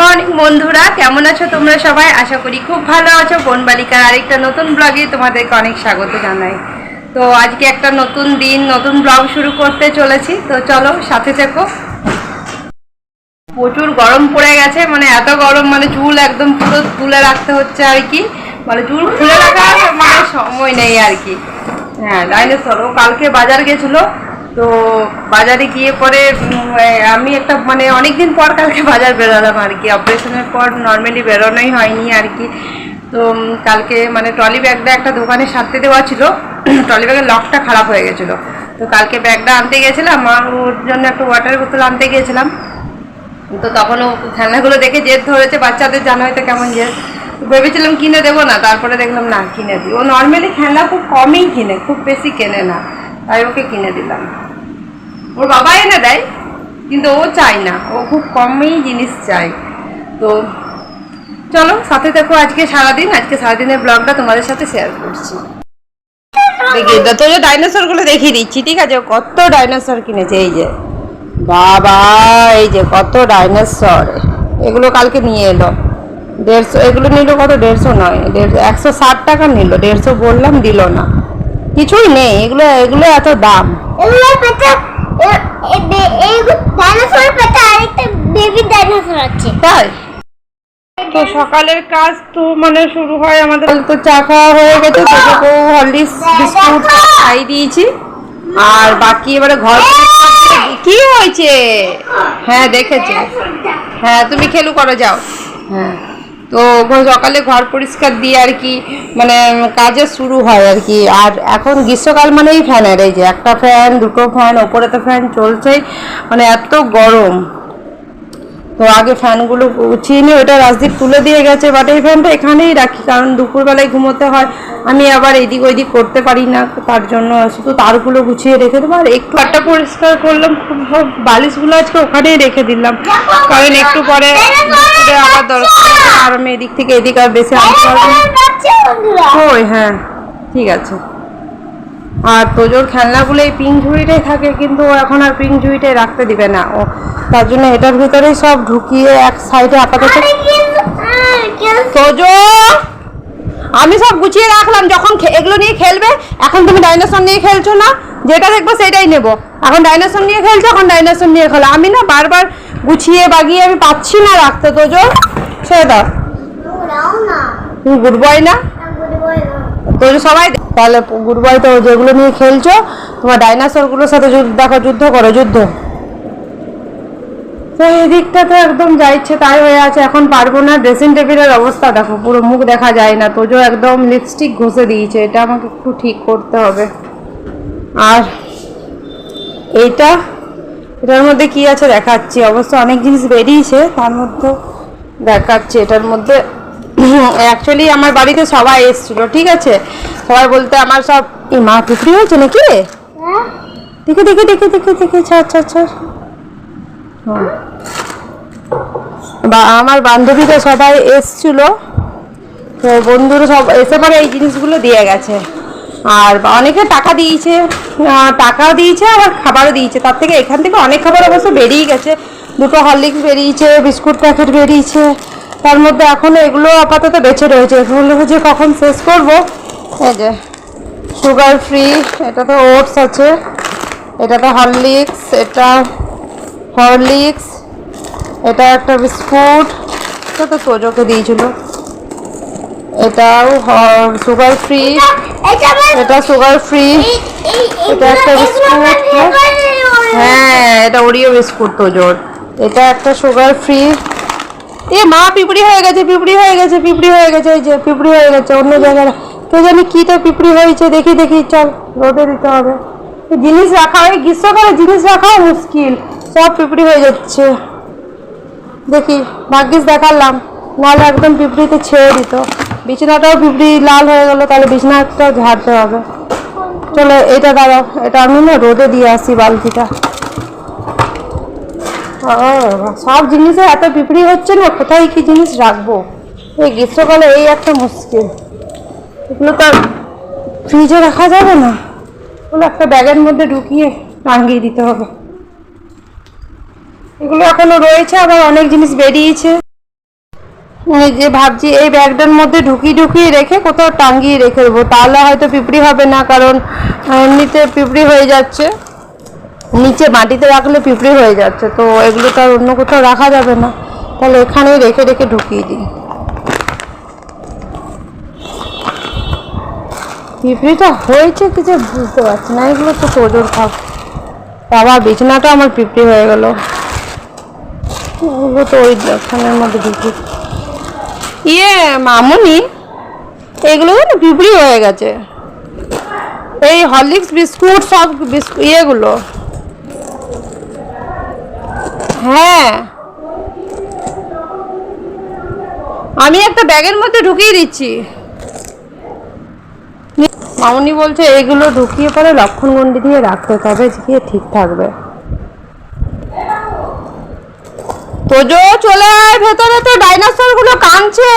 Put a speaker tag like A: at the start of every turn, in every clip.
A: Morning বন্ধুরা, কেমন আছো তোমরা সবাই? আশা করি খুব ভালো আছো। বোন বালিকার আরেকটা নতুন ব্লগে তোমাদেরকে অনেক স্বাগত জানাই। তো আজকে একটা নতুন দিন, নতুন ব্লগ শুরু করতে চলেছি। তো চলো, সাথে থেকো। প্রচুর গরম পড়ে গেছে মানে এত গরম মানে চুল একদম পুরো তুলে রাখতে হচ্ছে আর কি। মানে চুল খুলে রাখার মানে সময় নেই আর কি। হ্যাঁ ডাইনোসর ও কালকে বাজার গেছিল। তো বাজারে গিয়ে পরে আমি একটা মানে অনেকদিন পর কালকে বাজার বেরোলাম আর কি। অপারেশনের পর নর্মালি বেরোনোই হয়নি আর কি। তো কালকে মানে ট্রলি ব্যাগটা একটা দোকানে সারতে দেওয়া ছিল। ট্রলি ব্যাগের লকটা খারাপ হয়ে গেছিল। তো কালকে ব্যাগটা আনতে গেছিলাম আর ওর জন্য একটা ওয়াটার বোতল আনতে গিয়েছিলাম তো তখন ও খেলনাগুলো দেখে জেদ ধরেছে, বাচ্চাদের জানা হয়তো কেমন জেদ। ভেবেছিলাম কিনে দেবো না, তারপরে দেখলাম না, কিনে দিই। ও নর্মালি খেলনা খুব কমই কিনে, খুব বেশি কেনে না। তাই ওকে কিনে দিলাম। ওর বাবা এনে দেয়, কিন্তু ও চায় না। ও খুব কমই জিনিস চায়। তো চলো, সাথে দেখো আজকে সারাদিন। আজকে সারাদিনের ব্লগটা তোমাদের সাথে শেয়ার করছি। দেখি, তো যে ডাইনোসরগুলো দেখিয়ে দিচ্ছি, ঠিক আছে? কত ডাইনোসর কিনেছে, এই যে। বাবা, এই যে কত ডাইনোসর এগুলো কালকে নিয়ে এলো। দেড়শো, এগুলো নিল কত? দেড়শো নয়। দেড় একশো ষাট টাকা নিল। দেড়শো বললাম, দিল না। কিছুই নেই এগুলো এগুলো এত দাম।
B: এগুলো পেটে এই ডাইনোসর পেটে আরেকটা বেবি ডাইনোসর আছে।
A: তাই? তো সকালের কাজ তো মানে শুরু হয় আমাদের। তো চা খাওয়া হয়ে গেছে তোকে হরলিক্স বিস্কুট খাই দিয়েছি। আর বাকি এবারে ঘর কি হয়েছে? হ্যাঁ দেখেছি। হ্যাঁ তুমি খেলু করো যাও। হ্যাঁ। তো সকালে ঘর পরিষ্কার দিয়ে আর কি মানে কাজে শুরু হয় আর কি। আর এখন গ্রীষ্মকাল মানেই ফ্যানের, এই যে একটা ফ্যান, দুটো ফ্যান, ওপরে তো ফ্যান চলছেই। মানে এত গরম। তো আগে ফ্যানগুলো গুছিয়ে নিয়ে ওটা রাজদীপ তুলে দিয়ে গেছে বাট এই ফ্যানটা এখানেই রাখি কারণ দুপুরবেলায় ঘুমোতে হয়। আমি আবার এদিক ওইদিক করতে পারি না তার জন্য শুধু তারগুলো গুছিয়ে রেখে দেবো আর একটু একটা পরিষ্কার করলাম খুব। বালিশগুলো আজকে ওখানেই রেখে দিলাম। কারণ একটু পরে আবার দরকার আর আমি এদিক থেকে এদিক আর বেশি আনতে পারব হ্যাঁ ঠিক আছে। আর তোজোর খেলনাগুলো এই পিঙ্ক ঝুড়িটাই থাকে কিন্তু ও এখন আর পিঙ্ক ঝুড়িটাই রাখতে দিবে না। ও তার জন্য এটার ভিতরেই সব ঢুকিয়ে এক সাইডে আপাতত তোজো! আমি সব গুছিয়ে রাখলাম যখন এগুলো নিয়ে খেলবে এখন তুমি ডাইনোসর নিয়ে খেলছো না? যেটা দেখব সেটাই নেব। এখন ডাইনোসর নিয়ে খেলছো এখন ডাইনোসর নিয়ে খেলো। আমি না বারবার গুছিয়ে বাগিয়ে আমি পাচ্ছি না রাখতে তোজো। সে দাও।
B: না।
A: তুমি গুড বয় না
B: না, good boy না।
A: তো সবাই তাহলে গুড বয় তো যেগুলো নিয়ে খেলছো, তোমার ডাইনোসরগুলোর সাথে দেখো, যুদ্ধ করো, যুদ্ধ। তো এই দিকটাতে একদম যা ইচ্ছে তাই হয়ে আছে, এখন পারব না। ড্রেসিং টেবিলের অবস্থা দেখো, পুরো মুখ দেখা যায় না। তোজো একদম লিপস্টিক ঘষে দিয়েছে, এটা আমাকে একটু ঠিক করতে হবে। আর এইটা এটার মধ্যে কি আছে দেখাচ্ছি? অবশ্য অনেক জিনিস বেরিয়েছে, তার মধ্যে দেখাচ্ছি, এটার মধ্যে অ্যাকচুয়ালি আমার বাড়িতে সবাই এসেছিল, ঠিক আছে? সবাই বলতে আমার সব এই মা টুকরি হয়েছে নাকি? দেখে দেখে দেখে দেখে দেখে, ছাড় হুম। বা, আমার বান্ধবীরা সবাই এসছিল। তো বন্ধুরা সব এসে পরে এই জিনিসগুলো দিয়ে গেছে। আর অনেকে টাকা দিয়েছে টাকাও দিয়েছে আবার খাবারও দিয়েছে। তার থেকে এখান থেকে অনেক খাবার অবশ্য বেরিয়ে গেছে। দুটো হরলিক্স বেরিয়েছে, বিস্কুট প্যাকেট বেরিয়েছে। তার মধ্যে এখনও এগুলো আপাতত বেঁচে রয়েছে। এগুলো যে কখন শেষ করব? এই যে সুগার ফ্রি এটাতে ওটস আছে। এটাতে হরলিক্স এটা হরলিক্স এটা একটা বিস্কুট। এটা তো তোজোকে দিয়েছিল। এটাও সুগার ফ্রি
B: এটা
A: সুগার ফ্রি এটা একটা বিস্কুট, হ্যাঁ। হ্যাঁ এটা ওরিও বিস্কুট তোজোর এটা একটা সুগার ফ্রি এ মা পিঁপড়ি হয়ে গেছে, পিঁপড়ি হয়ে গেছে, পিঁপড়ি হয়ে গেছে, এই যে পিঁপড়ি হয়ে গেছে, অন্য জায়গায় কে জানি কি তো পিঁপড়ি হয়েছে, দেখি দেখি, চল, রোদে দিতে হবে। জিনিস রাখা হয় গ্রীষ্মকালে জিনিস রাখাও মুশকিল, সব পিঁপড়ি হয়ে যাচ্ছে। দেখি, ভাগ্যিস দেখালাম নাহলে একদম পিঁপড়িতে ছেড়ে দিত। বিছানাটাও পিঁপড়ি লাল হয়ে গেল, তাহলে বিছানাটাও ঝাড়তে হবে। চলো, এটা দাঁড়াও, এটা আমি না রোদে দিয়ে আসি বালতিটা। সব জিনিসে এত পিঁপড়ি হচ্ছে না, কোথায় কি জিনিস রাখব? এই গ্রীষ্মকালে এই একটা মুশকিল। এগুলো তো ফ্রিজে রাখা যাবে না। ওগুলো একটা ব্যাগের মধ্যে ঢুকিয়ে টাঙ্গিয়ে দিতে হবে। এগুলো এখনও রয়েছে, আবার অনেক জিনিস বেরিয়েছে। যে ভাবছি, এই ব্যাগটার মধ্যে ঢুকিয়ে ঢুকিয়ে রেখে কোথাও টাঙ্গিয়ে রেখে দেবো। তাহলে হয়তো পিঁপড়ি হবে না, কারণ এমনিতে পিঁপড়ি হয়ে যাচ্ছে। নিচে মাটিতে রাখলে পিঁপড়ি হয়ে যাচ্ছে, তো এগুলো তো আর অন্য কোথাও রাখা যাবে না। তাহলে এখানেই রেখে রেখে ঢুকিয়ে দিই। পিঁপড়িটা হয়েছে কিছু বুঝতে পারছি না, এগুলো তো তোজোর খাপ বাবা, বিছানাটা আমার পিঁপড়ি হয়ে গেল। এগুলো তো, ওই খানের মধ্যে ঢুকি। ইয়ে মামুনি, এগুলো না পিঁপড়ি হয়ে গেছে। এই হরলিক্স বিস্কুট, সব বিস্কুট ইয়েগুলো। হ্যাঁ। আমি একটা ব্যাগের মধ্যে ঢুকিয়ে দিচ্ছি। মামনি বলছে, এগুলো ঢুকিয়ে পরে লক্ষণগণ্ডি দিয়ে রাখতে তবে গিয়ে ঠিক থাকবে। তোজো, চলে আয়, ভেতরে তো ডাইনোসরগুলো কাঁদছে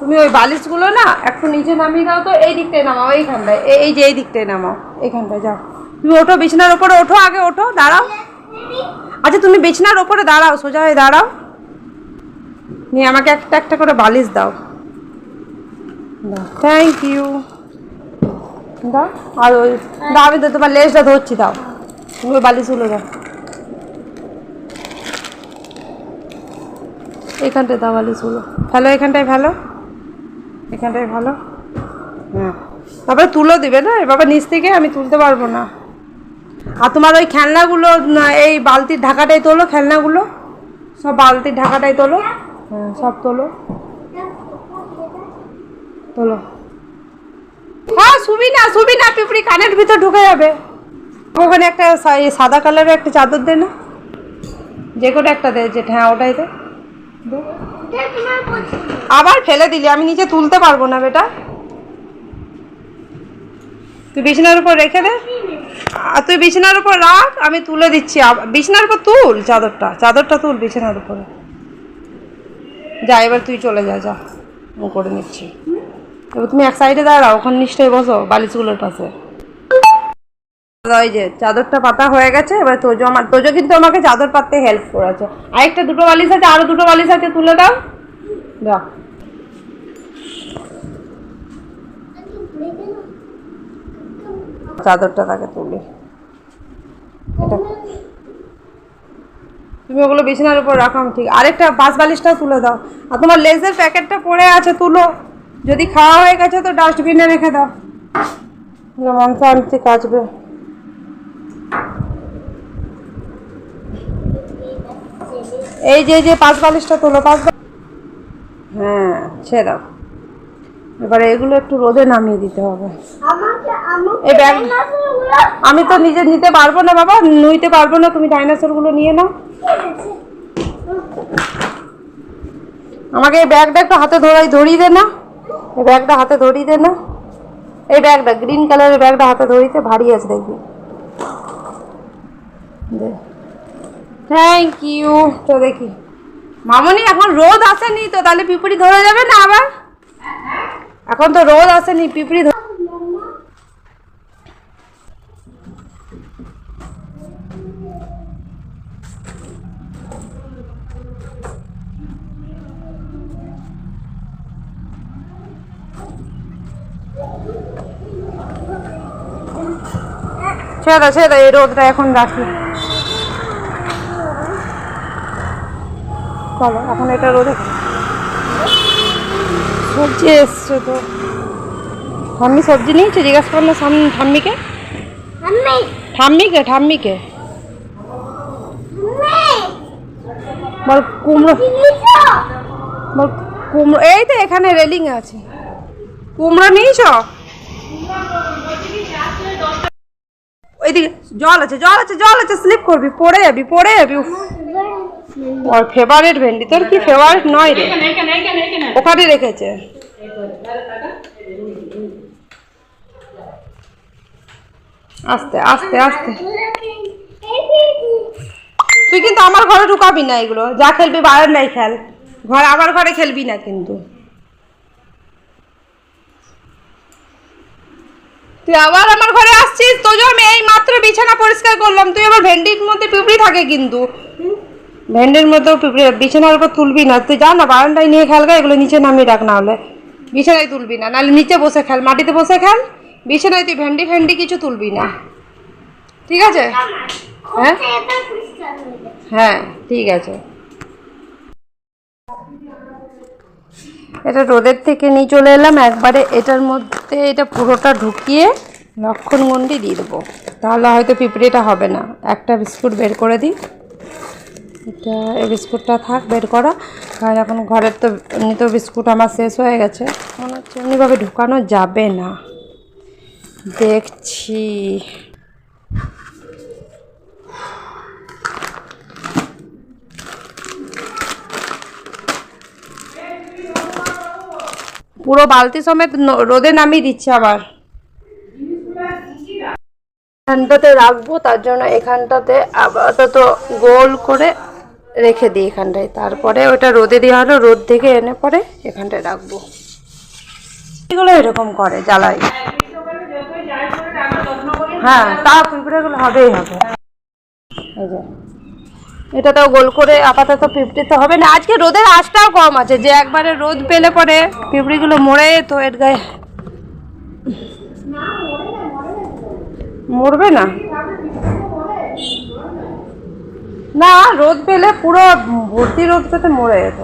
A: তুমি ওই বালিশগুলো না একটু নিচে নামিয়ে দাও তো, এই দিকটায় নামাও, এইখানটায়। এই- এই যে এই দিকটায় নামাও, এইখানটায় যাও। তুমি ওঠো, বিছানার ওপরে ওঠো, আগে ওঠো, দাঁড়াও। আচ্ছা তুমি বিছানার ওপরে দাঁড়াও সোজা হয়ে দাঁড়াও। নিয়ে আমাকে একটা একটা করে বালিশ দাও। থ্যাংক ইউ দাও। আর ওই দাও আমি তো তোমার লেজটা ধরছি দাও। ওই বালিশগুলো দাও। এখানটায় দাও বালিশগুলো ভালো এখানটায় ভালো? এখানটায় ভালো? হ্যাঁ। তারপরে তুলো দিবে না? এবার নিচ থেকে আমি তুলতে পারব না। আর তোমার ওই খেলনাগুলো এই বালতির ঢাকাটাই তোলো, খেলনাগুলো? সব বালতির ঢাকাটাই তোলো? হ্যাঁ সব তোলো। তোলো। হ্যাঁ শুবি না শুবি না পিঁপড়ি কানের ভিতর ঢুকে যাবে। ওখানে একটা সাদা কালারের একটা চাদর দে না। যে কোনো একটা দে যেটা হ্যাঁ ওটাই দে। আবার ফেলে দিলি, আমি নিচে তুলতে পারব না, বেটা। তুই বিছানার উপর রেখে দে। আর তুই বিছানার উপর রাখ, আমি তুলে দিচ্ছি। বিছানার উপর তুল চাদরটা চাদরটা তুল বিছানার উপরে। যা, এবার তুই চলে যা যা, আমি করে নিচ্ছি। এবার তুমি এক সাইডে দাঁড়াও, ওখানে নিশ্চয়ই বসো, বালিশগুলোর পাশে। যে, চাদরটা পাতা হয়ে গেছে, এবার তোজো আমার তোজো কিন্তু আমাকে চাদর পাততে হেল্প করেছে। আরেকটা দুটো বালিশ আছে, আরও দুটো বালিশ আছে, তুলে দাও। দাও চাদরটা তাকে তুলি। তুমি ওগুলো বিছানার উপর রাখো ঠিক আরেকটা বাস বালিশটাও তুলে দাও। আর তোমার লেজের প্যাকেটটা পড়ে আছে, তুলো। যদি খাওয়া হয়ে গেছে তো ডাস্টবিনে রেখে দাও। মাংস কাচবে। এই যে যে পাঁচ বালিশটা তোলো পাঁচ হ্যাঁ ছেড়ে দাও। এবারে এগুলো একটু রোদে নামিয়ে দিতে হবে। এই ব্যাগ আমি তো নিজে নিতে পারব না বাবা, নুইতে পারব না, তুমি ডাইনোসরগুলো নিয়ে নাও। আমাকে এই ব্যাগটা একটু হাতে ধরাই, ধরিয়ে দে না। এই ব্যাগটা হাতে ধরিয়ে দে না। এই ব্যাগটা, গ্রিন কালারের ব্যাগটা হাতে ধরিতে ভারী আছে দেখবি। থ্যাংক ইউ তো দেখি। মামনি, এখন রোদ আসেনি তো, তাহলে পিঁপড়ি ধরে যাবে না আবার? এখন তো রোদ আসেনি, পিঁপড়ি ধরে ছেড়ে দাও ছেড়ে দাও, এই রোদটা এখন রাখি। চলো, এখন এটা রোদে সবজি এসছে তো। ঠাম্মি সবজি নিয়েছে? জিজ্ঞাসা করল ঠাম্মিকে।
B: আমি
A: ঠাম্মিকে ঠাম্মিকে বল কুমড়ো। বল কুমড়ো এই তো এখানে রেলিং আছে। কুমড়ো নিয়েছ? ওইদিকে জল আছে জল আছে জল আছে স্লিপ করবি পড়ে যাবি পড়ে যাবি ওর ফেভারিট ভেন্ডি তোর কি ফেভারিট নয় রে? ওখানে রেখেছে। আস্তে আস্তে আস্তে। তুই কিন্তু আমার ঘরে ঢুকাবি না এগুলো। যা খেলবি নাই খেল। ঘর, আমার ঘরে খেলবি না কিন্তু। তুই আবার আমার ঘরে আসছিস? তো আমি এই মাত্র বিছানা পরিষ্কার করলাম। তুই আবার ভেন্ডির মধ্যে পিঁপড়ি থাকে কিন্তু। ভেন্ডির মতো পিঁপড়ে, বিছানার উপর তুলবি না। তুই যা না, বারান্দায় নিয়ে খেলগা এগুলো নিচে নামিয়ে রাখ না হলে। বিছানায় তুলবি না, নাহলে নিচে বসে খেল, মাটিতে বসে খেল। বিছানায় তুই ভেন্ডি ফেন্ডি কিছু তুলবি না। ঠিক আছে? হ্যাঁ?
B: হয়ে,
A: ঠিক আছে। এটা রোদের থেকে নিয়ে চলে এলাম। একবারে এটার মধ্যে এটা পুরোটা ঢুকিয়ে লক্ষণ গন্ডি দিয়ে দেবো। তাহলে হয়তো পিঁপড়েটা হবে না। একটা বিস্কুট বের করে দিই। এটা, এই বিস্কুটটা থাক, বের করা। কারণ এখন ঘরের তো, এমনিতেও বিস্কুট আমার শেষ হয়ে গেছে। মনে হচ্ছে এমনিভাবে ঢুকানো যাবে না। দেখছি। পুরো বালতি সমেত রোদে নামিয়ে দিচ্ছে আবার। এখানটাতে রাখব, তার জন্য এখানটাতে আপাতত গোল করে রেখে দিই এখানটায়। তারপরে ওটা রোদে দেওয়া হলো, রোদ থেকে এনে পরে এখানটায় রাখব। এগুলো এরকম করে, জ্বালাই। হ্যাঁ তা পিঁপড়েগুলো হবেই হবে। এই যে এটাতেও গোল করে আপাতত পিঁপড়িতে হবে না। আজকে রোদের আঁচটাও কম আছে, যে একবারে রোদ পেলে পরে পিঁপড়িগুলো মরে তো এর গায়ে মরবে না। না, রোদ পেলে পুরো ভর্তি রোদ পেতে মরে যেত।